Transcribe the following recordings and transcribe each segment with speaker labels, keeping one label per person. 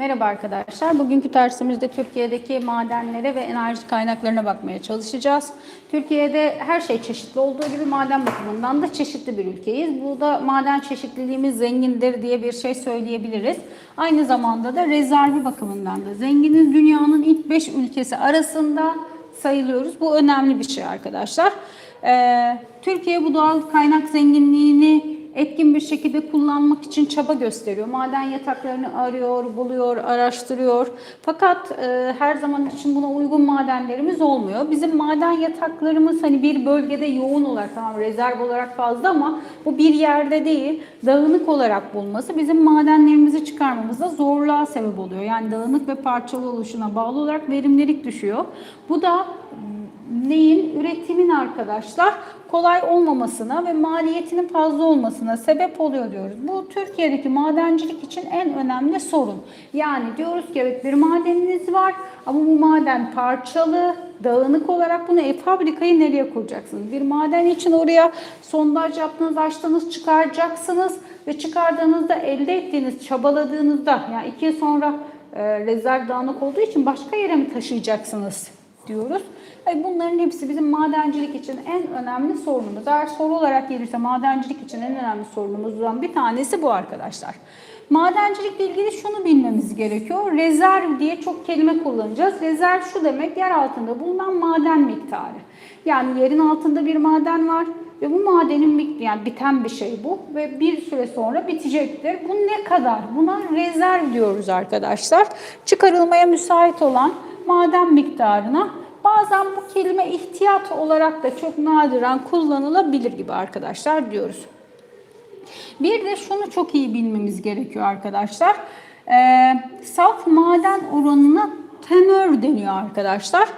Speaker 1: Merhaba arkadaşlar. Bugünkü dersimizde Türkiye'deki madenlere ve enerji kaynaklarına bakmaya çalışacağız. Türkiye'de her şey çeşitli olduğu gibi maden bakımından da çeşitli bir ülkeyiz. Bu da maden çeşitliliğimiz zengindir diye bir şey söyleyebiliriz. Aynı zamanda da rezervi bakımından da zenginiz. Dünyanın ilk 5 ülkesi arasında sayılıyoruz. Bu önemli bir şey arkadaşlar. Ee, Türkiye bu doğal kaynak zenginliğini etkin bir şekilde kullanmak için çaba gösteriyor. Maden yataklarını arıyor, buluyor, araştırıyor. Fakat e, her zaman için buna uygun madenlerimiz olmuyor. Bizim maden yataklarımız hani bir bölgede yoğun olarak tamam rezerv olarak fazla ama bu bir yerde değil, dağınık olarak bulması bizim madenlerimizi çıkarmamızda zorluğa sebep oluyor. Yani dağınık ve parçalı oluşuna bağlı olarak verimlilik düşüyor. Bu da neyin? Üretimin arkadaşlar kolay olmamasına ve maliyetinin fazla olmasına sebep oluyor diyoruz. Bu Türkiye'deki madencilik için en önemli sorun. Yani diyoruz ki evet bir madeniniz var ama bu maden parçalı, dağınık olarak bunu e, fabrikayı nereye kuracaksınız? Bir maden için oraya sondaj yaptınız, açtınız, çıkaracaksınız ve çıkardığınızda elde ettiğiniz, çabaladığınızda yani iki yıl sonra e, rezerv dağınık olduğu için başka yere mi taşıyacaksınız diyoruz. Bunların hepsi bizim madencilik için en önemli sorunumuz. Eğer soru olarak gelirse madencilik için en önemli sorunumuzdan bir tanesi bu arkadaşlar. Madencilikle ilgili şunu bilmemiz gerekiyor. Rezerv diye çok kelime kullanacağız. Rezerv şu demek yer altında bulunan maden miktarı. Yani yerin altında bir maden var ve bu madenin yani biten bir şey bu ve bir süre sonra bitecektir. Bu ne kadar? Buna rezerv diyoruz arkadaşlar. Çıkarılmaya müsait olan maden miktarına bazen bu kelime ihtiyat olarak da çok nadiren kullanılabilir gibi arkadaşlar diyoruz. Bir de şunu çok iyi bilmemiz gerekiyor arkadaşlar. Ee, saf maden oranına tenör deniyor arkadaşlar.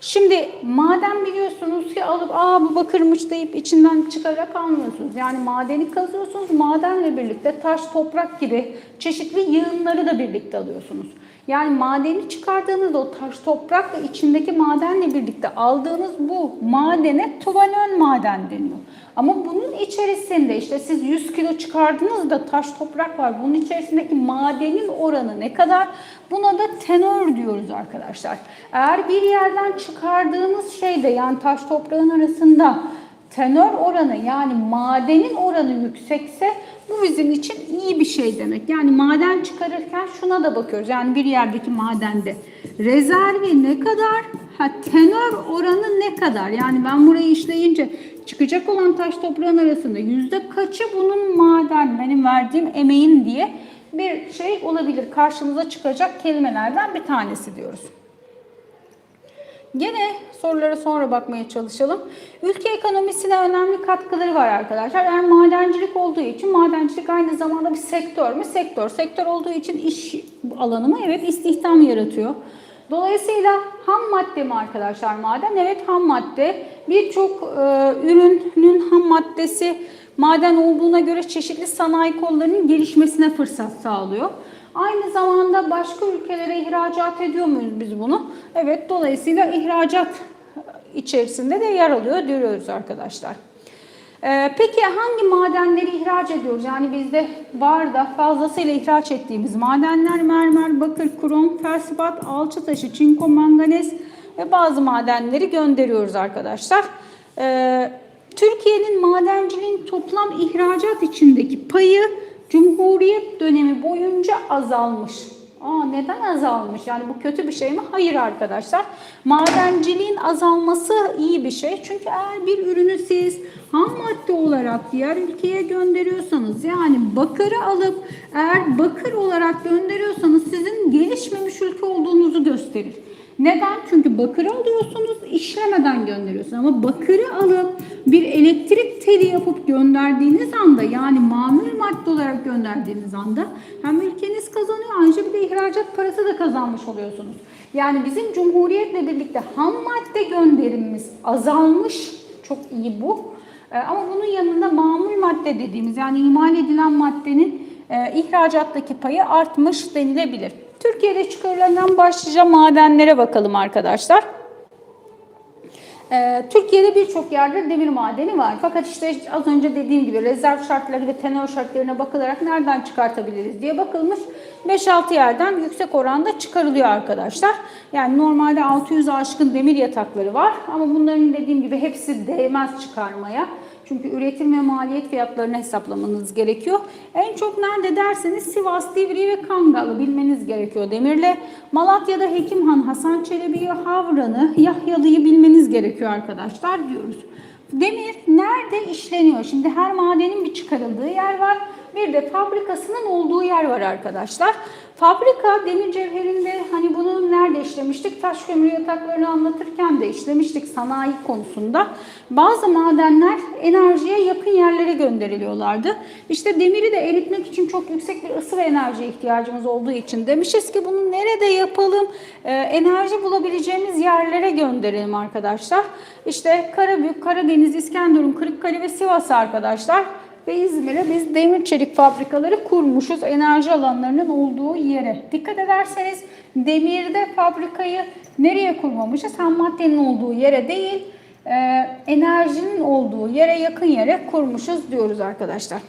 Speaker 1: Şimdi maden biliyorsunuz ki alıp aa bu bakırmış deyip içinden çıkarak almıyorsunuz. Yani madeni kazıyorsunuz. Madenle birlikte taş, toprak gibi çeşitli yığınları da birlikte alıyorsunuz. Yani madeni çıkardığınızda o taş toprakla içindeki madenle birlikte aldığınız bu madene tuvalön maden deniyor. Ama bunun içerisinde işte siz 100 kilo çıkardığınızda taş toprak var. Bunun içerisindeki madenin oranı ne kadar? Buna da tenör diyoruz arkadaşlar. Eğer bir yerden çıkardığınız şeyde yani taş toprağın arasında tenör oranı yani madenin oranı yüksekse bu bizim için iyi bir şey demek. Yani maden çıkarırken şuna da bakıyoruz. Yani bir yerdeki madende rezervi ne kadar? Ha, tenör oranı ne kadar? Yani ben burayı işleyince çıkacak olan taş toprağın arasında yüzde kaçı bunun maden, benim verdiğim emeğin diye bir şey olabilir. Karşımıza çıkacak kelimelerden bir tanesi diyoruz. Gene sorulara sonra bakmaya çalışalım. Ülke ekonomisine önemli katkıları var arkadaşlar. Eğer madencilik olduğu için madencilik aynı zamanda bir sektör mü? Sektör. Sektör olduğu için iş alanı mı? Evet istihdam yaratıyor. Dolayısıyla ham madde mi arkadaşlar maden? Evet ham madde. Birçok e, ürünün ham maddesi maden olduğuna göre çeşitli sanayi kollarının gelişmesine fırsat sağlıyor. Aynı zamanda başka ülkelere ihracat ediyor muyuz biz bunu? Evet, dolayısıyla ihracat içerisinde de yer alıyor diyoruz arkadaşlar. Ee, peki hangi madenleri ihraç ediyoruz? Yani bizde var da fazlasıyla ihraç ettiğimiz madenler mermer, bakır, krom, felsipat, alçı taşı, çinko, manganez ve bazı madenleri gönderiyoruz arkadaşlar. Ee, Türkiye'nin madenciliğin toplam ihracat içindeki payı Cumhuriyet dönemi boyunca azalmış. Aa, neden azalmış? Yani bu kötü bir şey mi? Hayır arkadaşlar. Madenciliğin azalması iyi bir şey. Çünkü eğer bir ürünü siz ham madde olarak diğer ülkeye gönderiyorsanız yani bakırı alıp eğer bakır olarak gönderiyorsanız sizin gelişmemiş ülke olduğunuzu gösterir. Neden? Çünkü bakırı alıyorsunuz, işlemeden gönderiyorsunuz. Ama bakırı alıp bir elektrik teli yapıp gönderdiğiniz anda yani mamul madde olarak gönderdiğiniz anda hem ülkeniz kazanıyor ayrıca bir de ihracat parası da kazanmış oluyorsunuz. Yani bizim Cumhuriyet'le birlikte ham madde gönderimimiz azalmış. Çok iyi bu. Ee, ama bunun yanında mamul madde dediğimiz yani imal edilen maddenin e, ihracattaki payı artmış denilebilir. Türkiye'de çıkarılan başlıca madenlere bakalım arkadaşlar. Ee, Türkiye'de birçok yerde demir madeni var. Fakat işte az önce dediğim gibi rezerv şartları ve tenor şartlarına bakılarak nereden çıkartabiliriz diye bakılmış. 5-6 yerden yüksek oranda çıkarılıyor arkadaşlar. Yani normalde 600 aşkın demir yatakları var ama bunların dediğim gibi hepsi değmez çıkarmaya. Çünkü üretim ve maliyet fiyatlarını hesaplamanız gerekiyor. En çok nerede derseniz Sivas, Divriği ve Kangal'ı bilmeniz gerekiyor demirle. Malatya'da Hekimhan, Hasan Çelebi'yi, Havran'ı, Yahyalı'yı bilmeniz gerekiyor arkadaşlar diyoruz. Demir nerede işleniyor? Şimdi her madenin bir çıkarıldığı yer var. Bir de fabrikasının olduğu yer var arkadaşlar. Fabrika demir cevherinde hani bunu nerede işlemiştik? Taş kömür yataklarını anlatırken de işlemiştik sanayi konusunda. Bazı madenler enerjiye yakın yerlere gönderiliyorlardı. İşte demiri de eritmek için çok yüksek bir ısı ve enerji ihtiyacımız olduğu için demişiz ki bunu nerede yapalım? Ee, enerji bulabileceğimiz yerlere gönderelim arkadaşlar. İşte Karabük, Karadeniz, İskenderun, Kırıkkale ve Sivas arkadaşlar ve İzmir'e biz demir çelik fabrikaları kurmuşuz enerji alanlarının olduğu yere. Dikkat ederseniz demirde fabrikayı nereye kurmamışız? Ham maddenin olduğu yere değil, e, enerjinin olduğu yere yakın yere kurmuşuz diyoruz arkadaşlar.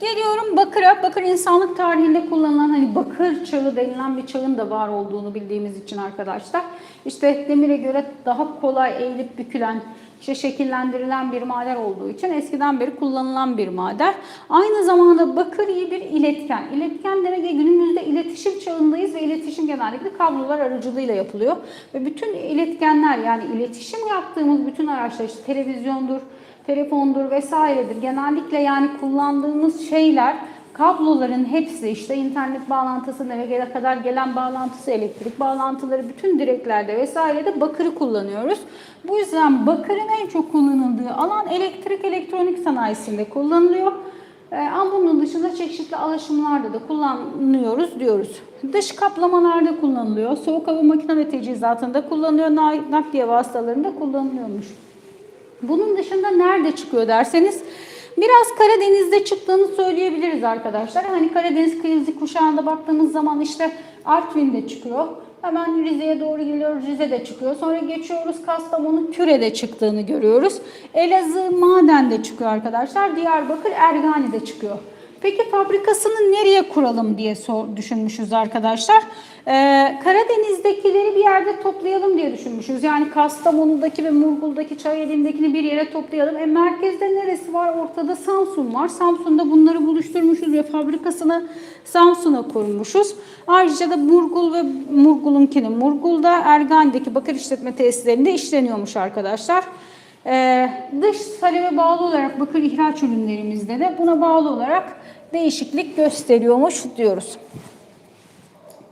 Speaker 1: Geliyorum bakıra. Bakır insanlık tarihinde kullanılan hani bakır çağı denilen bir çağın da var olduğunu bildiğimiz için arkadaşlar. İşte demire göre daha kolay eğilip bükülen, işte şekillendirilen bir maden olduğu için eskiden beri kullanılan bir maden. Aynı zamanda bakır iyi bir iletken. İletken demek ki günümüzde iletişim çağındayız ve iletişim genellikle kablolar aracılığıyla yapılıyor. Ve bütün iletkenler yani iletişim yaptığımız bütün araçlar işte televizyondur, telefondur vesairedir. Genellikle yani kullandığımız şeyler kabloların hepsi işte internet bağlantısı nereye kadar gelen bağlantısı, elektrik bağlantıları bütün direklerde vesairede bakırı kullanıyoruz. Bu yüzden bakırın en çok kullanıldığı alan elektrik elektronik sanayisinde kullanılıyor. Ee, Ama bunun dışında çeşitli alaşımlarda da kullanıyoruz diyoruz. Dış kaplamalarda kullanılıyor. Soğuk hava makine ve teçhizatında kullanılıyor. Nakliye vasıtalarında kullanılıyormuş. Bunun dışında nerede çıkıyor derseniz biraz Karadeniz'de çıktığını söyleyebiliriz arkadaşlar. Hani Karadeniz kıyısı kuşağında baktığımız zaman işte Artvin'de çıkıyor. Hemen Rize'ye doğru geliyoruz. Rize'de çıkıyor. Sonra geçiyoruz Kastamonu, Küre'de çıktığını görüyoruz. Elazığ, Maden'de çıkıyor arkadaşlar. Diyarbakır, Ergani'de çıkıyor. Peki fabrikasını nereye kuralım diye sor, düşünmüşüz arkadaşlar. Ee, Karadeniz'dekileri bir yerde toplayalım diye düşünmüşüz. Yani Kastamonu'daki ve Murgul'daki Çayeli'ndekini bir yere toplayalım. E, merkezde neresi var? Ortada Samsun var. Samsun'da bunları buluşturmuşuz ve fabrikasını Samsun'a kurmuşuz. Ayrıca da Murgul ve Murgul'unkini Murgul'da Ergani'deki bakır işletme tesislerinde işleniyormuş arkadaşlar. Ee, dış talebe bağlı olarak bakır ihraç ürünlerimizde de buna bağlı olarak değişiklik gösteriyormuş diyoruz.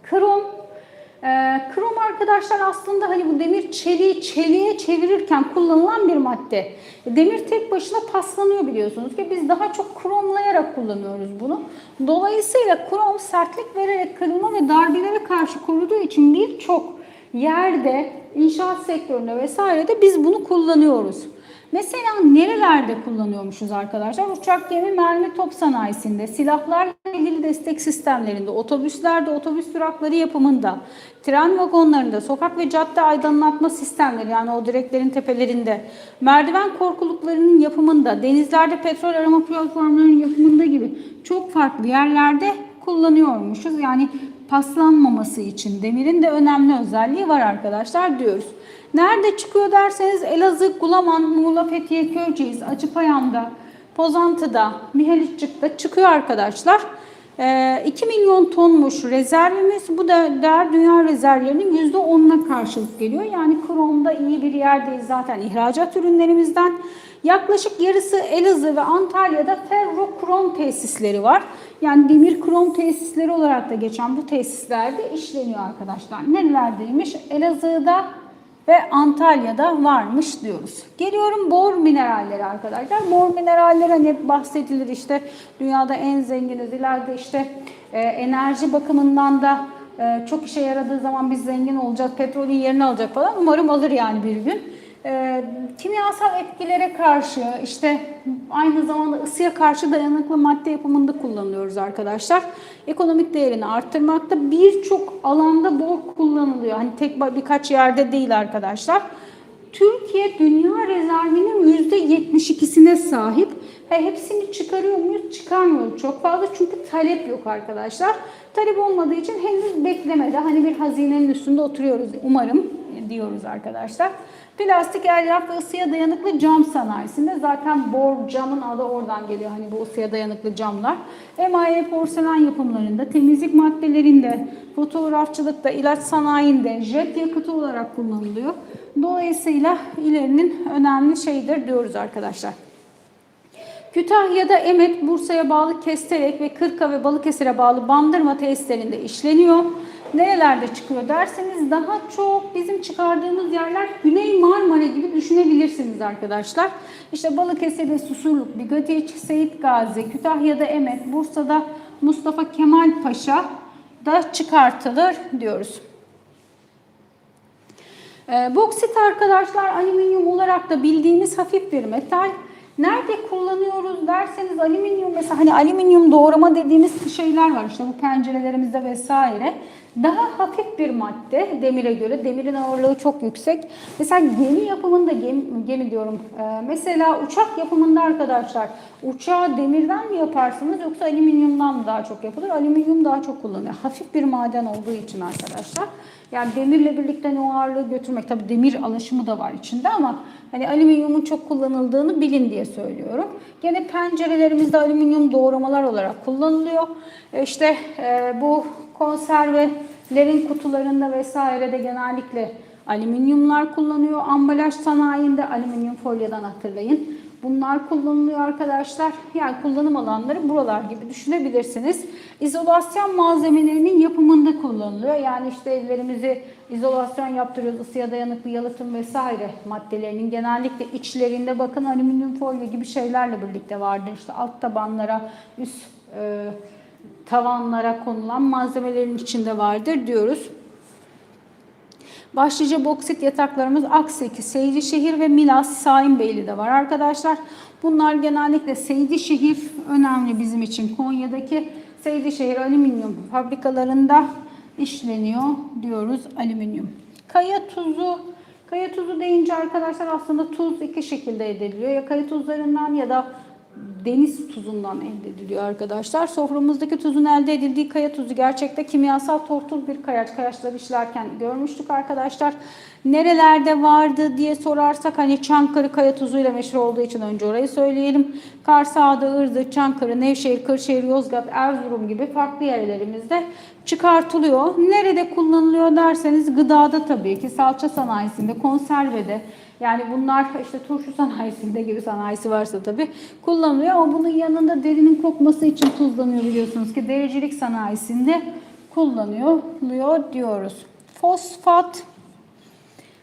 Speaker 1: Krom. Ee, krom arkadaşlar aslında hani bu demir çeliği çeliğe çevirirken kullanılan bir madde. Demir tek başına paslanıyor biliyorsunuz ki biz daha çok kromlayarak kullanıyoruz bunu. Dolayısıyla krom sertlik vererek kırılma ve darbelere karşı koruduğu için birçok yerde, inşaat sektöründe vesairede biz bunu kullanıyoruz. Mesela nerelerde kullanıyormuşuz arkadaşlar? Uçak, gemi, mermi, top sanayisinde, silahlarla ilgili destek sistemlerinde, otobüslerde, otobüs durakları yapımında, tren vagonlarında, sokak ve cadde aydınlatma sistemleri yani o direklerin tepelerinde, merdiven korkuluklarının yapımında, denizlerde petrol arama platformlarının yapımında gibi çok farklı yerlerde kullanıyormuşuz. Yani paslanmaması için demirin de önemli özelliği var arkadaşlar diyoruz. Nerede çıkıyor derseniz Elazığ, Gulaman, Muğla, Fethiye, Köyceğiz, Acıpayam'da, Pozantı'da, Mihaliççik'te çıkıyor arkadaşlar. 2 milyon tonmuş rezervimiz. Bu da değer dünya rezervlerinin %10'una karşılık geliyor. Yani kromda iyi bir yerdeyiz zaten ihracat ürünlerimizden. Yaklaşık yarısı Elazığ ve Antalya'da ferrokrom tesisleri var. Yani demir krom tesisleri olarak da geçen bu tesislerde işleniyor arkadaşlar. Nerelerdeymiş? Elazığ'da ve Antalya'da varmış diyoruz. Geliyorum bor mineralleri arkadaşlar. Bor mineraller hani hep bahsedilir işte dünyada en zenginiz. İleride işte e, enerji bakımından da e, çok işe yaradığı zaman biz zengin olacağız. Petrolün yerini alacak falan. Umarım alır yani bir gün. E, kimyasal etkilere karşı işte aynı zamanda ısıya karşı dayanıklı madde yapımında kullanıyoruz arkadaşlar. Ekonomik değerini arttırmakta birçok alanda bor kullanılıyor. Hani tek birkaç yerde değil arkadaşlar. Türkiye dünya rezervinin %72'sine sahip. Ve hepsini çıkarıyor muyuz? Çıkarmıyoruz çok fazla çünkü talep yok arkadaşlar. Talep olmadığı için henüz beklemede hani bir hazinenin üstünde oturuyoruz umarım diyoruz arkadaşlar. Plastik elyaf ve ısıya dayanıklı cam sanayisinde zaten bor camın adı oradan geliyor. Hani bu ısıya dayanıklı camlar. Emaye porselen yapımlarında, temizlik maddelerinde, fotoğrafçılıkta, ilaç sanayinde, jet yakıtı olarak kullanılıyor. Dolayısıyla ilerinin önemli şeydir diyoruz arkadaşlar. Kütahya'da Emet, Bursa'ya bağlı Kesterek ve Kırka ve Balıkesir'e bağlı bandırma tesislerinde işleniyor. Nerelerde çıkıyor derseniz daha çok bizim çıkardığımız yerler Güney Marmara gibi düşünebilirsiniz arkadaşlar. İşte Balıkesir'de Susurluk, Bigadiç, Seyit Gazi, Kütahya'da Emet, Bursa'da Mustafa Kemal Paşa da çıkartılır diyoruz. E, boksit arkadaşlar alüminyum olarak da bildiğimiz hafif bir metal. Nerede kullanıyoruz derseniz alüminyum mesela hani alüminyum doğrama dediğimiz şeyler var işte bu pencerelerimizde vesaire. Daha hafif bir madde demire göre. Demirin ağırlığı çok yüksek. Mesela gemi yapımında gemi, gemi diyorum. Ee, mesela uçak yapımında arkadaşlar uçağı demirden mi yaparsınız yoksa alüminyumdan mı daha çok yapılır? Alüminyum daha çok kullanılıyor. Hafif bir maden olduğu için arkadaşlar. Yani demirle birlikte o ağırlığı götürmek. Tabi demir alaşımı da var içinde ama hani alüminyumun çok kullanıldığını bilin diye söylüyorum. Gene pencerelerimizde alüminyum doğramalar olarak kullanılıyor. E İşte e, bu konservelerin kutularında vesairede genellikle alüminyumlar kullanıyor. Ambalaj sanayinde alüminyum folyadan hatırlayın. Bunlar kullanılıyor arkadaşlar. Yani kullanım alanları buralar gibi düşünebilirsiniz. İzolasyon malzemelerinin yapımında kullanılıyor. Yani işte evlerimizi izolasyon yaptırıyoruz. ısıya dayanıklı yalıtım vesaire maddelerinin genellikle içlerinde bakın alüminyum folyo gibi şeylerle birlikte vardır. İşte alt tabanlara, üst e, tavanlara konulan malzemelerin içinde vardır diyoruz. Başlıca boksit yataklarımız Akseki, Seydişehir ve Milas, Saimbeyli'de var arkadaşlar. Bunlar genellikle Seydişehir önemli bizim için. Konya'daki Seydişehir alüminyum fabrikalarında işleniyor diyoruz alüminyum. Kaya tuzu, kaya tuzu deyince arkadaşlar aslında tuz iki şekilde ediliyor. Ya kaya tuzlarından ya da deniz tuzundan elde ediliyor arkadaşlar. Soframızdaki tuzun elde edildiği kaya tuzu gerçekte kimyasal tortul bir kayaç. Kayaçları işlerken görmüştük arkadaşlar. Nerelerde vardı diye sorarsak hani Çankırı kaya tuzuyla meşhur olduğu için önce orayı söyleyelim. Kars Ağda, Iğdır, Çankırı, Nevşehir, Kırşehir, Yozgat, Erzurum gibi farklı yerlerimizde çıkartılıyor. Nerede kullanılıyor derseniz gıdada tabii ki salça sanayisinde, konservede, yani bunlar işte turşu sanayisinde gibi sanayisi varsa tabii kullanılıyor ama bunun yanında derinin kokması için tuzlanıyor biliyorsunuz ki dericilik sanayisinde kullanılıyor diyoruz. Fosfat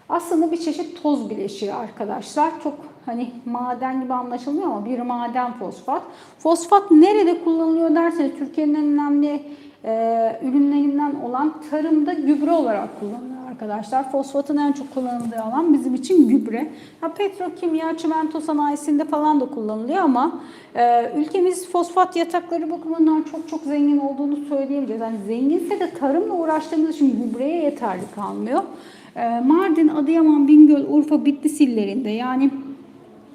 Speaker 1: aslında bir çeşit toz bileşiği arkadaşlar. Çok hani maden gibi anlaşılmıyor ama bir maden fosfat. Fosfat nerede kullanılıyor derseniz Türkiye'nin en önemli ürünlerinden olan tarımda gübre olarak kullanılıyor arkadaşlar. Fosfatın en çok kullanıldığı alan bizim için gübre. Ha, petrokimya, çimento sanayisinde falan da kullanılıyor ama e, ülkemiz fosfat yatakları bakımından çok çok zengin olduğunu söyleyebiliriz. Yani zenginse de tarımla uğraştığımız için gübreye yeterli kalmıyor. E, Mardin, Adıyaman, Bingöl, Urfa, Bitlis illerinde yani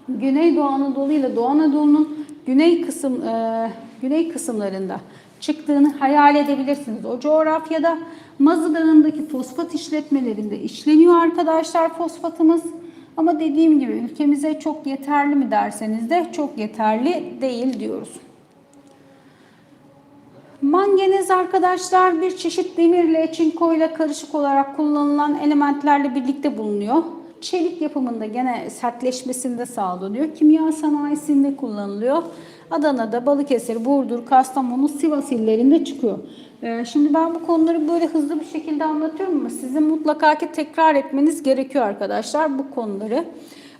Speaker 1: Güneydoğu Anadolu ile Doğu Anadolu'nun güney kısım e, güney kısımlarında çıktığını hayal edebilirsiniz. O coğrafyada Mazı Dağı'ndaki fosfat işletmelerinde işleniyor arkadaşlar fosfatımız. Ama dediğim gibi ülkemize çok yeterli mi derseniz de çok yeterli değil diyoruz. Manganiz arkadaşlar bir çeşit demirle, çinko ile karışık olarak kullanılan elementlerle birlikte bulunuyor. Çelik yapımında gene sertleşmesinde sağlanıyor. Kimya sanayisinde kullanılıyor. Adana'da, Balıkesir, Burdur, Kastamonu, Sivas illerinde çıkıyor. Ee, şimdi ben bu konuları böyle hızlı bir şekilde anlatıyorum ama sizin mutlaka ki tekrar etmeniz gerekiyor arkadaşlar bu konuları.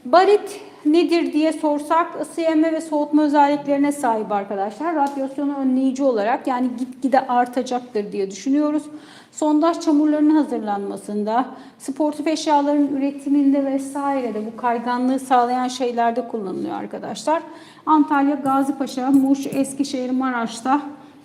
Speaker 1: Barit nedir diye sorsak ısı emme ve soğutma özelliklerine sahip arkadaşlar. Radyasyonu önleyici olarak yani gitgide artacaktır diye düşünüyoruz. Sondaj çamurlarının hazırlanmasında, sportif eşyaların üretiminde vesairede bu kayganlığı sağlayan şeylerde kullanılıyor arkadaşlar. Antalya, Gazipaşa, Muş, Eskişehir, Maraş'ta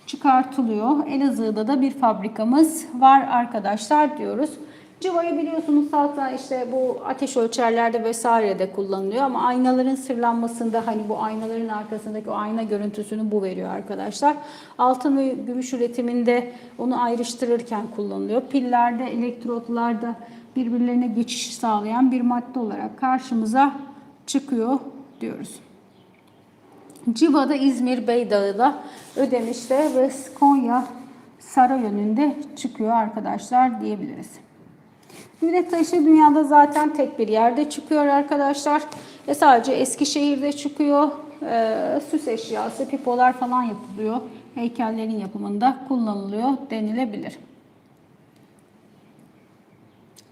Speaker 1: çıkartılıyor. Elazığ'da da bir fabrikamız var arkadaşlar diyoruz. Cıvayı biliyorsunuz zaten işte bu ateş ölçerlerde vesairede kullanılıyor ama aynaların sırlanmasında hani bu aynaların arkasındaki o ayna görüntüsünü bu veriyor arkadaşlar. Altın ve gümüş üretiminde onu ayrıştırırken kullanılıyor. Pillerde, elektrotlarda birbirlerine geçiş sağlayan bir madde olarak karşımıza çıkıyor diyoruz. Civa'da İzmir Beydağı'da Ödemiş'te ve Konya Saray yönünde çıkıyor arkadaşlar diyebiliriz. Güneş taşı dünyada zaten tek bir yerde çıkıyor arkadaşlar. Ve sadece Eskişehir'de çıkıyor. Ee, süs eşyası, pipolar falan yapılıyor. Heykellerin yapımında kullanılıyor denilebilir.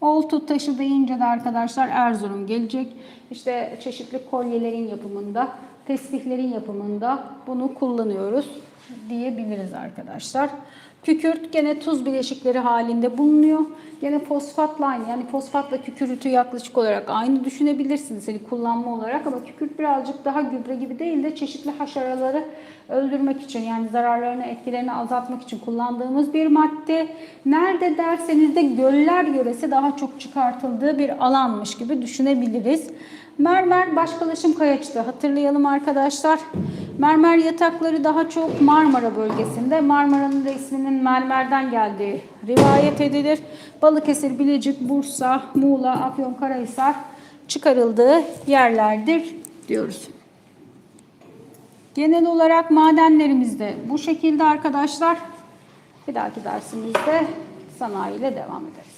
Speaker 1: Oltu taşı deyince de arkadaşlar Erzurum gelecek. İşte çeşitli kolyelerin yapımında, tesbihlerin yapımında bunu kullanıyoruz diyebiliriz arkadaşlar. Kükürt gene tuz bileşikleri halinde bulunuyor. Gene fosfatla aynı yani fosfatla kükürtü yaklaşık olarak aynı düşünebilirsiniz hani kullanma olarak ama kükürt birazcık daha gübre gibi değil de çeşitli haşeraları öldürmek için yani zararlarını etkilerini azaltmak için kullandığımız bir madde. Nerede derseniz de göller yöresi daha çok çıkartıldığı bir alanmış gibi düşünebiliriz. Mermer başkalaşım kayaçtı hatırlayalım arkadaşlar. Mermer yatakları daha çok Marmara bölgesinde. Marmara'nın da isminin mermerden geldiği rivayet edilir. Balıkesir, Bilecik, Bursa, Muğla, Afyonkarahisar çıkarıldığı yerlerdir diyoruz. Genel olarak madenlerimizde bu şekilde arkadaşlar. Bir dahaki dersimizde sanayiyle devam ederiz.